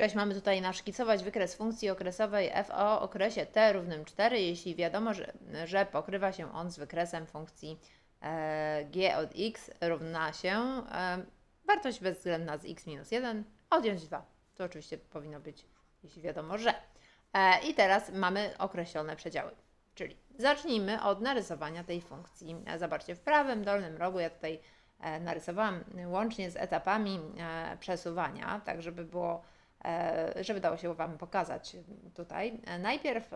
Cześć, mamy tutaj naszkicować wykres funkcji okresowej f o okresie t równym 4, jeśli wiadomo, że, że pokrywa się on z wykresem funkcji e, g od x równa się e, wartość bezwzględna z x minus 1 odjąć 2. To oczywiście powinno być, jeśli wiadomo, że. E, I teraz mamy określone przedziały. Czyli zacznijmy od narysowania tej funkcji. E, Zobaczcie, w prawym dolnym rogu ja tutaj e, narysowałam łącznie z etapami e, przesuwania, tak żeby było żeby dało się Wam pokazać tutaj. E, Najpierw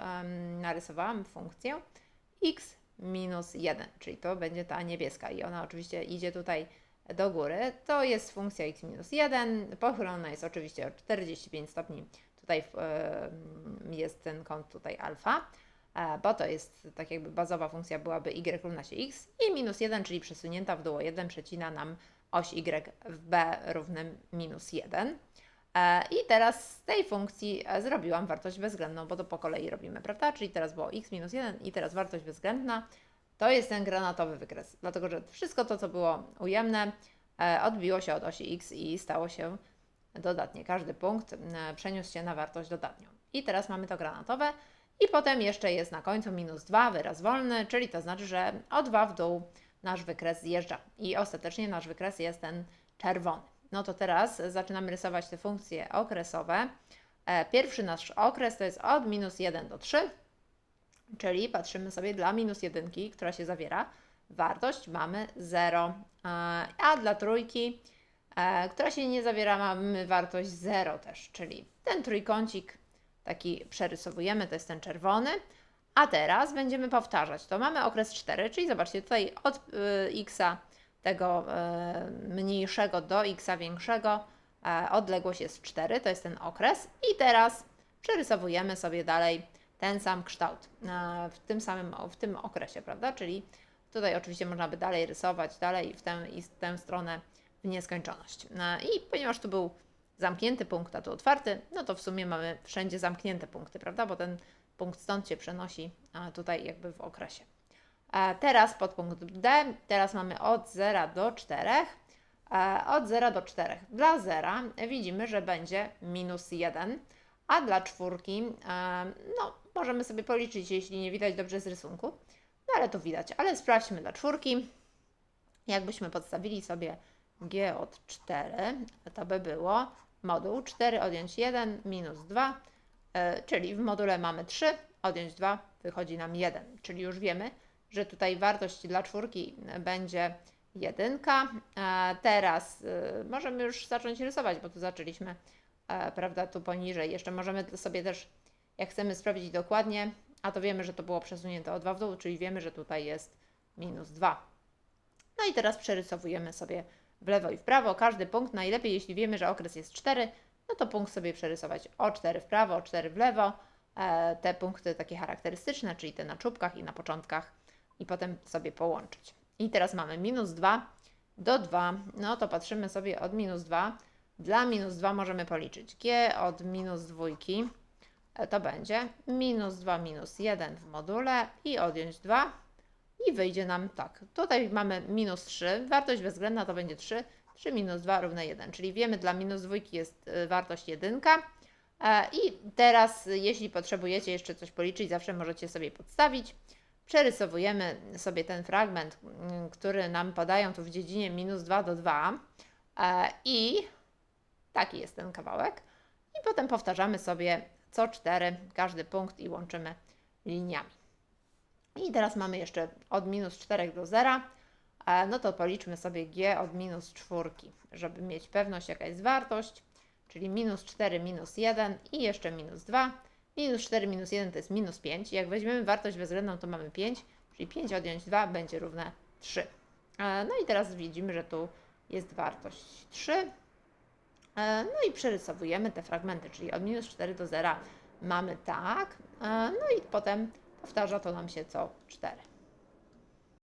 narysowałam funkcję x minus 1, czyli to będzie ta niebieska i ona oczywiście idzie tutaj do góry. To jest funkcja x minus 1, pochylona jest oczywiście o 45 stopni, tutaj jest ten kąt tutaj alfa, e, bo to jest tak jakby bazowa funkcja byłaby y równa się x i minus 1, czyli przesunięta w dół o 1 przecina nam oś y w b równym minus 1. E, I teraz z tej funkcji e, zrobiłam wartość bezwzględną, bo to po kolei robimy, prawda? Czyli teraz było x minus 1 i teraz wartość bezwzględna. To jest ten granatowy wykres, dlatego że wszystko to, co było ujemne, e, odbiło się od osi x i stało się dodatnie. Każdy punkt przeniósł się na wartość dodatnią. I teraz mamy to granatowe i potem jeszcze jest na końcu minus 2, wyraz wolny, czyli to znaczy, że o 2 w dół nasz wykres zjeżdża i ostatecznie nasz wykres jest ten czerwony. No to teraz zaczynamy rysować te funkcje okresowe. E, Pierwszy nasz okres to jest od minus 1 do 3, czyli patrzymy sobie dla minus 1, która się zawiera, wartość mamy 0, e, a dla trójki, e, która się nie zawiera, mamy wartość 0 też, czyli ten trójkącik taki przerysowujemy, to jest ten czerwony. A teraz będziemy powtarzać. To mamy okres 4, czyli zobaczcie, tutaj od y, x tego y, mniejszego do x większego e, odległość jest 4, to jest ten okres. I teraz przerysowujemy sobie dalej ten sam kształt e, w tym samym w tym okresie, prawda? Czyli tutaj oczywiście można by dalej rysować, dalej w tę, i w tę stronę w nieskończoność. E, I ponieważ tu był zamknięty punkt, a tu otwarty, no to w sumie mamy wszędzie zamknięte punkty, prawda? Bo ten punkt stąd się przenosi tutaj jakby w okresie. A teraz podpunkt D, teraz mamy od 0 do 4. A, Od 0 do 4. Dla 0 widzimy, że będzie minus 1, a dla czwórki, e, no możemy sobie policzyć, jeśli nie widać dobrze z rysunku, no ale to widać. Ale sprawdźmy dla czwórki. Jakbyśmy podstawili sobie g od 4, to by było moduł 4 odjąć 1 minus 2, e, czyli w module mamy 3, odjąć 2 wychodzi nam 1, czyli już wiemy, że tutaj wartość dla czwórki będzie 1. Teraz e, możemy już zacząć rysować, bo tu zaczęliśmy, e, prawda, tu poniżej. Jeszcze możemy sobie też, jak chcemy sprawdzić dokładnie, a to wiemy, że to było przesunięte o 2 w dół, czyli wiemy, że tutaj jest minus 2. No i teraz przerysowujemy sobie w lewo i w prawo. Każdy punkt, najlepiej jeśli wiemy, że okres jest 4, no to punkt sobie przerysować o 4 w prawo, o 4 w lewo. E, te punkty takie charakterystyczne, czyli te na czubkach i na początkach i potem sobie połączyć. I teraz mamy minus 2 do 2, no to patrzymy sobie od minus 2. Dla minus 2 możemy policzyć g od minus 2 e, to będzie minus 2 minus 1 w module i odjąć 2 i wyjdzie nam tak. Tutaj mamy minus 3, wartość bezwzględna to będzie 3, 3 minus 2 równe 1, czyli wiemy, dla minus 2 jest y, wartość 1. E, I teraz, jeśli potrzebujecie jeszcze coś policzyć, zawsze możecie sobie podstawić. Przerysowujemy sobie ten fragment, mm, który nam podają tu w dziedzinie minus 2 do 2 e, i taki jest ten kawałek. I potem powtarzamy sobie co 4 każdy punkt i łączymy liniami. I teraz mamy jeszcze od minus 4 do 0. E, No to policzmy sobie g od minus 4, żeby mieć pewność, jaka jest wartość. Czyli minus 4 minus 1 i jeszcze minus 2. Minus 4 minus 1 to jest minus 5. Jak weźmiemy wartość bezwzględną, to mamy 5, czyli 5 odjąć 2 będzie równe 3. E, No i teraz widzimy, że tu jest wartość 3. E, No i przerysowujemy te fragmenty, czyli od minus 4 do 0 mamy tak. E, No i potem powtarza to nam się co 4.